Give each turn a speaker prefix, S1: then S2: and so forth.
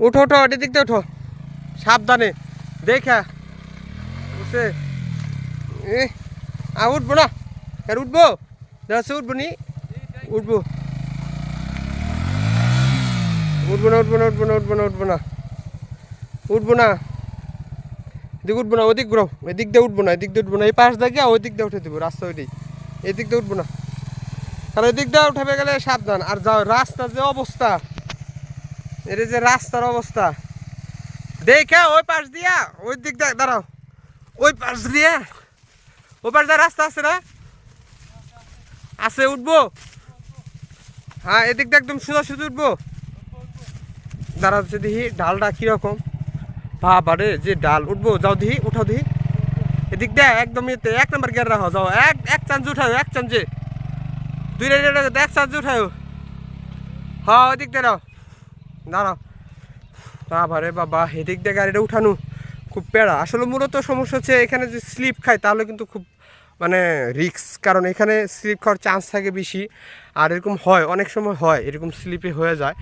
S1: উঠো উঠো এটি দিক দিয়ে উঠো। সাবধানে। দেখা। বুঝছে এ, আ, উঠবো না। আর উঠবো? দেখছে উঠবো নি। উঠবো। উঠবো না উঠবো না উঠবো না উঠবো না উঠবো না। উঠবো না। এদিক উঠবো না, ওদিক ঘুরাও। এদিক দিয়ে উঠবো না, এদিক দিয়ে উঠবো না। এই পাশ গিয়ে ওই দিক দিয়ে উঠে দেবো, রাস্তা ওইটাই এদিক দিয়ে উঠবো না। কারণ এদিক দিয়ে উঠাবে গেলে সাবধান। আর যাও রাস্তার যে অবস্থা। এর যে রাস্তার অবস্থা। দেখে ওই পাশ দিয়া, ওই দিক দেখ দাঁড়াও। ওই পাশ দিয়ে, ওই পাশ দিয়ে রাস্তা আছে না? আছে, উঠবো। হ্যাঁ এদিক দিয়ে একদম সোজা সোজা উঠবো। দাঁড়াচ্ছে দেখি ডালটা কীরকম। বাবা রে যে ডাল, উঠবো, যাও দিহি উঠাও দিহি এদিক দিয়ে একদম এতে এক নম্বর গিয়ার রাখো, যাও। এক এক চান্স উঠাও, এক চান্সে। দুই এক চান্স উঠাও। হ্যাঁ ওদিক দিয়ে দাও দাঁড়াও বাবা রে বাবা, এদিক দিয়ে গাড়িটা উঠানো খুব পেড়া আসলে মূলত সমস্যা হচ্ছে এখানে যদি স্লিপ খায়, তাহলে কিন্তু খুব মানে রিক্স কারণ এখানে স্লিপ খাওয়ার চান্স থাকে বেশি। আর এরকম হয়, অনেক সময় হয় এরকম স্লিপে হয়ে যায়।